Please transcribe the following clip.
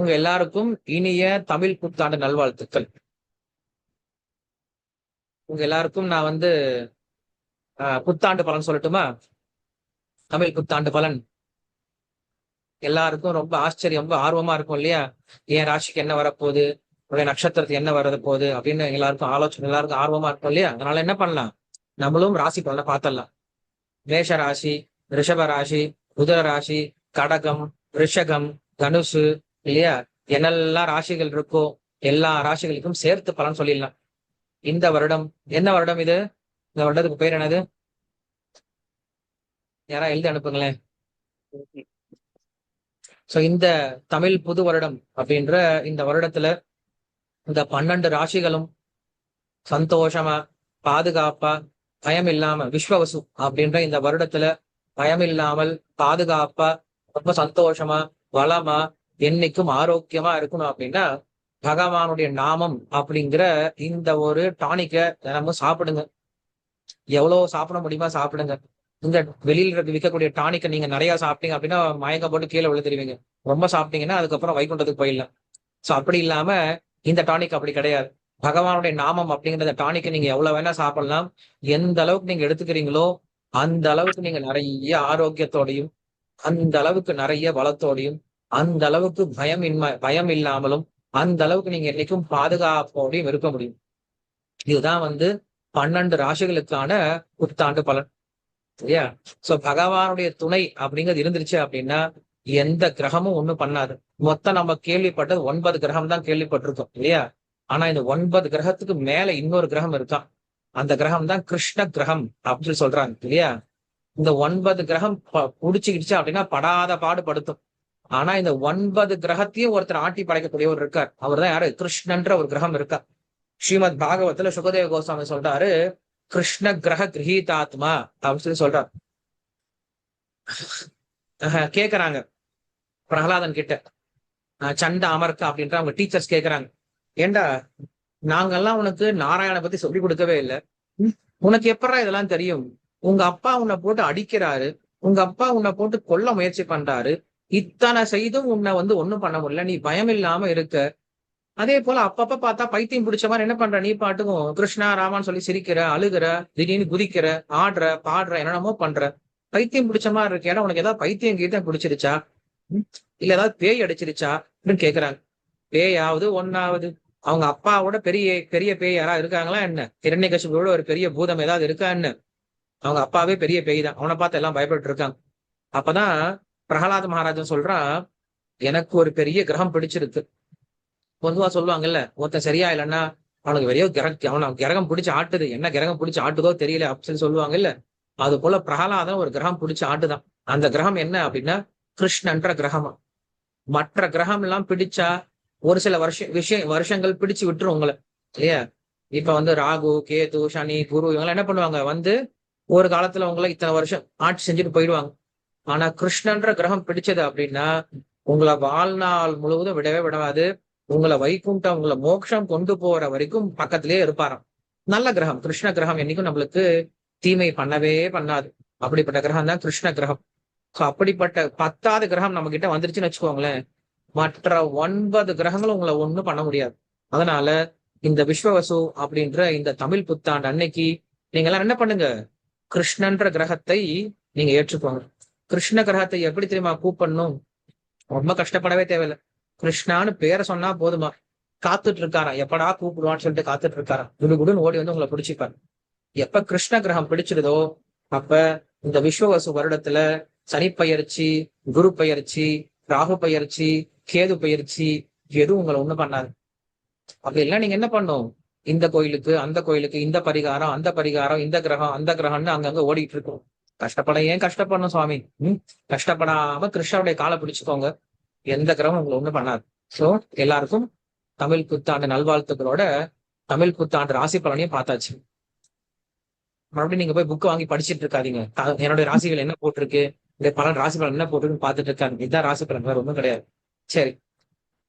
உங்க எல்லாருக்கும் இனிய தமிழ் புத்தாண்டு நல்வாழ்த்துக்கள். உங்க எல்லாருக்கும் நான் வந்து ஆஹ், புத்தாண்டு பலன் சொல்லட்டுமா? தமிழ் புத்தாண்டு பலன். எல்லாருக்கும் ரொம்ப ஆச்சரியம் ரொம்ப ஆர்வமா இருக்கும் இல்லையா? என் ராசிக்கு என்ன வரப்போகுது? உடைய நட்சத்திரத்துக்கு என்ன வரது போகுது? அப்படின்னு எல்லாருக்கும் ஆலோசனை எல்லாருக்கும் ஆர்வமா இருக்கும் இல்லையா? அதனால என்ன பண்ணலாம்? நம்மளும் ராசி பலனை பார்த்தலாம் மேஷ ராசி ரிஷப ராசி உதர ராசி கடகம் ரிஷகம் தனுசு இல்லையா? என்னெல்லாம் ராசிகள் இருக்கோ எல்லா ராசிகளுக்கும் சேர்த்து பலன் சொல்லிடலாம். இந்த வருடம் என்ன வருடம் இது? இந்த வருடத்துக்கு பேர் என்னது? யாரா எழுதி அனுப்புங்களேன். சோ இந்த தமிழ் புது வருடம் அப்படின்ற இந்த வருடத்துல இந்த பன்னெண்டு ராசிகளும் சந்தோஷமா பாதுகாப்பா பயம் இல்லாம விஸ்வவசு அப்படின்ற இந்த வருடத்துல பயம் இல்லாமல் பாதுகாப்பா ரொம்ப சந்தோஷமா வளமா என்னைக்கும் ஆரோக்கியமா இருக்கணும் அப்படின்னா பகவானுடைய நாமம் அப்படிங்கிற இந்த ஒரு டானிக்க தினமும் சாப்பிடுங்க. எவ்வளவு சாப்பிட முடியுமா சாப்பிடுங்க. இந்த வெளியில விற்கக்கூடிய டானிக்கை நீங்க நிறைய சாப்பிட்டீங்க அப்படின்னா மயங்க போட்டு கீழே விழுந்துருவீங்க. ரொம்ப சாப்பிட்டீங்கன்னா அதுக்கப்புறம் வைகுண்டத்துக்கு போயிடலாம். சோ அப்படி இல்லாம இந்த டானிக் அப்படி கிடையாது. பகவானுடைய நாமம் அப்படிங்கிற அந்த டானிக்கை நீங்க எவ்வளவு வேணா சாப்பிடலாம். எந்த அளவுக்கு நீங்க எடுத்துக்கிறீங்களோ அந்த அளவுக்கு நீங்க நிறைய ஆரோக்கியத்தோடையும் அந்த அளவுக்கு நிறைய பலத்தோடையும் அந்த அளவுக்கு பயம் இன்மை பயம் இல்லாமலும் அந்த அளவுக்கு நீங்க என்னைக்கும் பாதுகாப்போடையும் இருக்க முடியும். இதுதான் வந்து பன்னெண்டு ராசிகளுக்கான புத்தாண்டு பலன். சரியா? சோ பகவானுடைய துணை அப்படிங்கிறது இருந்துருச்சு அப்படின்னா எந்த கிரகமும் ஒண்ணும் பண்ணாது. மொத்தம் நம்ம கேள்விப்பட்டது ஒன்பது கிரகம் தான் கேள்விப்பட்டிருக்கோம் இல்லையா? ஆனா இந்த ஒன்பது கிரகத்துக்கு மேல இன்னொரு கிரகம் இருக்கான் அந்த கிரகம் தான் கிருஷ்ண கிரகம் அப்படின்னு சொல்றாங்க இல்லையா? இந்த ஒன்பது கிரகம் ப- புடிச்சுக்கிடுச்சு அப்படின்னா படாத பாடு படுத்தும் ஆனா இந்த ஒன்பது கிரகத்தையும் ஒருத்தர் ஆட்டி படைக்கக்கூடியவர் இருக்கார். அவர் தான் யாரு? கிருஷ்ணன்ற ஒரு கிரகம் இருக்கார். ஸ்ரீமத் பாகவத்துல சுகதேவ கோஸ்வாமி சொல்றாரு கிருஷ்ண கிரக கிரகீதாத்மா அப்படின்னு சொல்லி சொல்றார். கேக்குறாங்க. பிரகலாதன் கிட்ட. சண்ட அமர்க்க அப்படின்ற அவங்க டீச்சர்ஸ் கேக்குறாங்க. ஏண்டா நாங்கெல்லாம் உனக்கு நாராயண பத்தி சொல்லி கொடுக்கவே இல்லை. உனக்கு எப்படா இதெல்லாம் தெரியும்? உங்க அப்பா உன்னை போட்டு அடிக்கிறாரு. உங்க அப்பா உன்னை போட்டு கொல்ல முயற்சி பண்றாரு. இத்தனை செய்தும் உன்னை வந்து ஒண்ணும் பண்ண முடியல. நீ பயம் இல்லாம இருக்க. அதே போல அப்பப்ப பார்த்தா பைத்தியம் பிடிச்ச மாதிரி என்ன பண்ற? நீ பாட்டுக்கும் கிருஷ்ணா ராமான்னு சொல்லி சிரிக்கிற அழுகிற திடீர்னு குதிக்கிற ஆடுற பாடுற என்னென்னமோ பண்ற. பைத்தியம் பிடிச்ச மாதிரி இருக்கு ஏன்னா உனக்கு ஏதாவது பைத்தியம் கீதம் பிடிச்சிருச்சா? இல்ல ஏதாவது பேய் அடிச்சிருச்சா? அப்படின்னு கேக்குறாங்க. பேயாவது ஒன்னாவது அவங்க அப்பாவோட பெரிய பெரிய பேய் யாரா இருக்காங்களா என்ன? இரண்யகசிபோட ஒரு பெரிய பூதம் ஏதாவது இருக்கா என்ன? அவங்க அப்பாவே பெரிய பேய் தான். அவனை பார்த்து எல்லாம் பயப்பட்டு இருக்காங்க அப்பதான் பிரகலாத மகாராஜன் சொல்றான் எனக்கு ஒரு பெரிய கிரகம் பிடிச்சிருக்கு. பொதுவா சொல்லுவாங்கல்ல ஒருத்தன் சரியா இல்லைன்னா அவனுக்கு பெரிய கிரக அவனை கிரகம் பிடிச்சி ஆட்டுது. என்ன கிரகம் பிடிச்சி ஆட்டுதோ தெரியல அப்படின்னு சொல்லுவாங்க இல்ல அது போல பிரகலாதம் ஒரு கிரகம் பிடிச்சி ஆட்டுதான். அந்த கிரகம் என்ன அப்படின்னா கிருஷ்ணன்ற கிரகமா? மற்ற கிரகம் எல்லாம் பிடிச்சா ஒரு சில வருஷ விஷயம் வருஷங்கள் பிடிச்சு விட்டுரும் உங்களை. இல்லையா? இப்ப வந்து ராகு கேது சனி குரு இவங்க என்ன பண்ணுவாங்க? வந்து ஒரு காலத்துல உங்களை இத்தனை வருஷம் ஆட்சி செஞ்சுட்டு போயிடுவாங்க. ஆனா கிருஷ்ணன்ற கிரகம் பிடிச்சது அப்படின்னா உங்களை வாழ்நாள் முழுவதும் விடவே விடாது. உங்களை வைகுண்டம் உங்களை மோட்சம் கொண்டு போற வரைக்கும் பக்கத்திலேயே இருப்பாராம். நல்ல கிரகம் கிருஷ்ண கிரகம் என்னைக்கும் நம்மளுக்கு தீமை பண்ணவே பண்ணாது. அப்படிப்பட்ட கிரகம் தான் கிருஷ்ண கிரகம். சோ அப்படிப்பட்ட பத்தாவது கிரகம் நம்ம கிட்ட வந்துருச்சுன்னு வச்சுக்கோங்களேன். மற்ற ஒன்பது கிரகங்களும் உங்களை ஒண்ணும் பண்ண முடியாது. அதனால இந்த விஸ்வவசு அப்படின்ற இந்த தமிழ் புத்தாண்டு அன்னைக்கு நீங்க எல்லாம் என்ன பண்ணுங்க? கிருஷ்ணன்ற கிரகத்தை நீங்க ஏற்றுக்கோங்க. கிருஷ்ண கிரகத்தை எப்படி தெரியுமா கூப்பிடணும்? ரொம்ப கஷ்டப்படவே தேவையில்லை. கிருஷ்ணான்னு பேரை சொன்னா போதுமா? காத்துட்டு இருக்காரா எப்படா கூப்பிடுவான்னு சொல்லிட்டு காத்துட்டு இருக்காரா குடுகுடுன்னு ஓடி வந்து உங்களை பிடிச்சிப்பாரு. எப்ப கிருஷ்ண கிரகம் பிடிச்சிருதோ அப்ப இந்த விஸ்வவசு வருடத்துல சனி பயிற்சி குரு பயிற்சி ராகு பயிற்சி கேது பயிற்சி எதுவும் உங்களை ஒண்ணும் பண்ணாது. அப்படி இல்லை நீங்க என்ன பண்ணும்? இந்த கோயிலுக்கு அந்த கோயிலுக்கு இந்த பரிகாரம் அந்த பரிகாரம் இந்த கிரகம் அந்த கிரகம்னு அங்கங்க ஓடிட்டு இருக்கும். கஷ்டப்பட ஏன் கஷ்டப்படணும் சுவாமி? ம் கஷ்டப்படாம கிருஷ்ணருடைய காலை பிடிச்சுக்கோங்க. எந்த கிரகம் உங்களை ஒண்ணும் பண்ணாது. சோ எல்லாருக்கும் தமிழ் புத்தாண்டு நல்வாழ்த்துக்களோட தமிழ் புத்தாண்டு ராசி பலனையும் பார்த்தாச்சு. மறுபடியும் நீங்க போய் புக் வாங்கி படிச்சிட்டு இருக்காதீங்க. என்னுடைய ராசிகள் என்ன போட்டிருக்கு? இந்த பலன் ராசி பலன் என்ன போட்டிருக்குன்னு பார்த்துட்டு இருக்காங்க இதுதான் ராசி பலன் வேற ஒண்ணும் கிடையாது. சரி.